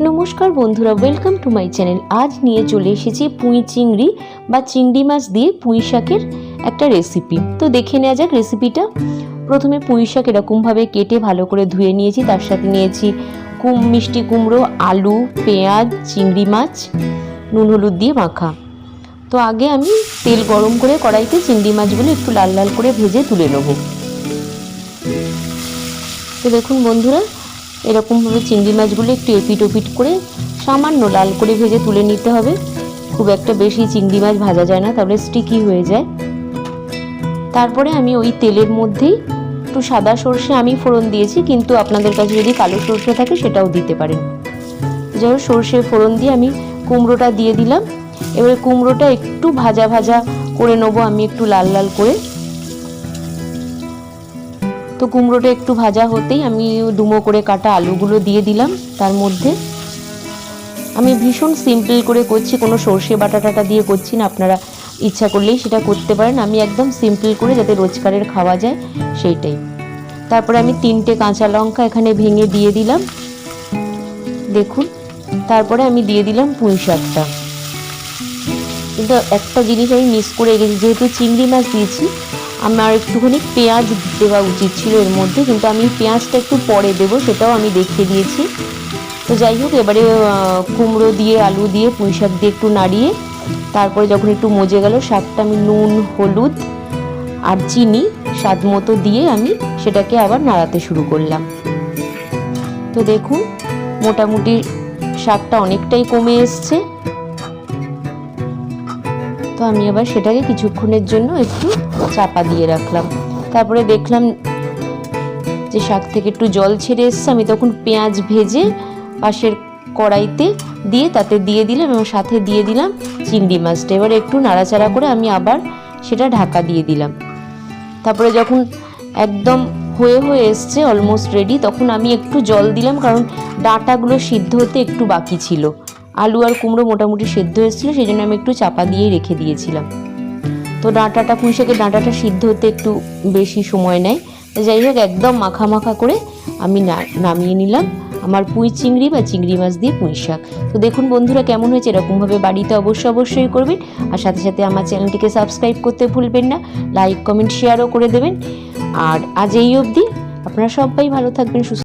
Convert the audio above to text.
নমস্কার বন্ধুরা welcome to my channel আজ নিয়ে চলে এসেছি পুঁই চিংড়ি বা চিংড়ি মাছ দিয়ে পুঁই শাকের একটা রেসিপি তো দেখে নেওয়া যাক রেসিপিটা প্রথমে পুঁই শাক এরকমভাবে কেটে ভালো করে ধুয়ে নিয়েছি। তার সাথে নিয়েছি কুম, মিষ্টি কুমড়ো, আলু, পেঁয়াজ, চিংড়ি মাছ, নুন, হলুদ দিয়ে মাখা। তো আগে আমি তেল গরম করে কড়াইতে চিংড়ি মাছগুলো একটু লাল লাল করে ভেজে তুলে নেব। তো দেখুন বন্ধুরা এরকমভাবে চিংড়ি মাছগুলো একটু এপিট ওপিট করে সামান্য লাল করে ভেজে তুলে নিতে হবে। খুব একটা বেশি চিংড়ি মাছ ভাজা যায় না তাহলে স্টিকি হয়ে যায়। তারপরে আমি ওই তেলের মধ্যেই একটু সাদা সর্ষে আমি ফোড়ন দিয়েছি, কিন্তু আপনাদের কাছে যদি কালো সর্ষে থাকে সেটাও দিতে পারেন। যাই হোক, সর্ষে ফোড়ন দিয়ে আমি কুমড়োটা দিয়ে দিলাম। এবারে কুমড়োটা একটু ভাজা ভাজা করে নেব, আমি একটু লাল লাল করে। তো কুমড়োটা একটু ভাজা হতেই আমি ডুমো করে কাটা আলুগুলো দিয়ে দিলাম তার মধ্যে। আমি ভীষণ সিম্পল করে করছি, কোনো সর্ষে বাটা টাটা দিয়ে করছি না, আপনারা ইচ্ছা করলেই সেটা করতে পারেন। আমি একদম সিম্পল করে যাতে রোজকারের খাওয়া যায় সেইটাই। তারপরে আমি তিনটে কাঁচা লঙ্কা এখানে ভেঙে দিয়ে দিলাম। দেখুন, তারপরে আমি দিয়ে দিলাম পুঁই শাকটা। কিন্তু একটা জিনিস আমি মিস করে গেছি, যেহেতু চিংড়ি মাছ দিয়েছি আমার একটুখানি পেঁয়াজ দেওয়া উচিত ছিল এর মধ্যে, কিন্তু আমি পেঁয়াজটা একটু পরে দেবো, সেটাও আমি দেখিয়ে দিয়েছি। তো যাই হোক, এবারে কুমড়ো দিয়ে, আলু দিয়ে, পুঁই শাক দিয়ে একটু নাড়িয়ে, তারপরে যখন একটু মজে গেল শাকটা আমি নুন, হলুদ আর চিনি স্বাদ মতো দিয়ে আমি সেটাকে আবার নাড়াতে শুরু করলাম। তো দেখুন, মোটামুটি শাকটা অনেকটাই কমে এসছে। তো আমি আবার সেটাকে কিছুক্ষণের জন্য একটু চাপা দিয়ে রাখলাম। তারপরে দেখলাম যে শাক থেকে একটু জল ছেড়ে এসছে, আমি তখন পেঁয়াজ ভেজে পাশের কড়াইতে দিয়ে তাতে দিয়ে দিলাম এবং সাথে দিয়ে দিলাম চিংড়ি মাছটা। এবার একটু নাড়াচাড়া করে আমি আবার সেটা ঢাকা দিয়ে দিলাম। তারপরে যখন একদম হয়ে হয়ে এসছে অলমোস্ট রেডি তখন আমি একটু জল দিলাম, কারণ ডাঁটাগুলো সিদ্ধ হতে একটু বাকি ছিল। আলু আর কুমড়ো মোটামুটি সেদ্ধ হয়েছিল সেই জন্য আমি একটু চাপা দিয়েই রেখে দিয়েছিলাম। তো ডাঁটাটা, পুঁই শাকের ডাঁটাটা সিদ্ধ হতে একটু বেশি সময় নেয়। যাই হোক, একদম মাখা মাখা করে আমি নামিয়ে নিলাম আমার পুঁই চিংড়ি বা চিংড়ি মাছ দিয়ে পুঁই শাক। তো দেখুন বন্ধুরা কেমন হয়েছে, এরকমভাবে বাড়িতে অবশ্যই অবশ্যই করবেন। আর সাথে সাথে আমার চ্যানেলটিকে সাবস্ক্রাইব করতে ভুলবেন না, লাইক, কমেন্ট, শেয়ারও করে দেবেন। আর আজ এই অবধি, আপনারা সবাই ভালো থাকবেন, সুস্থ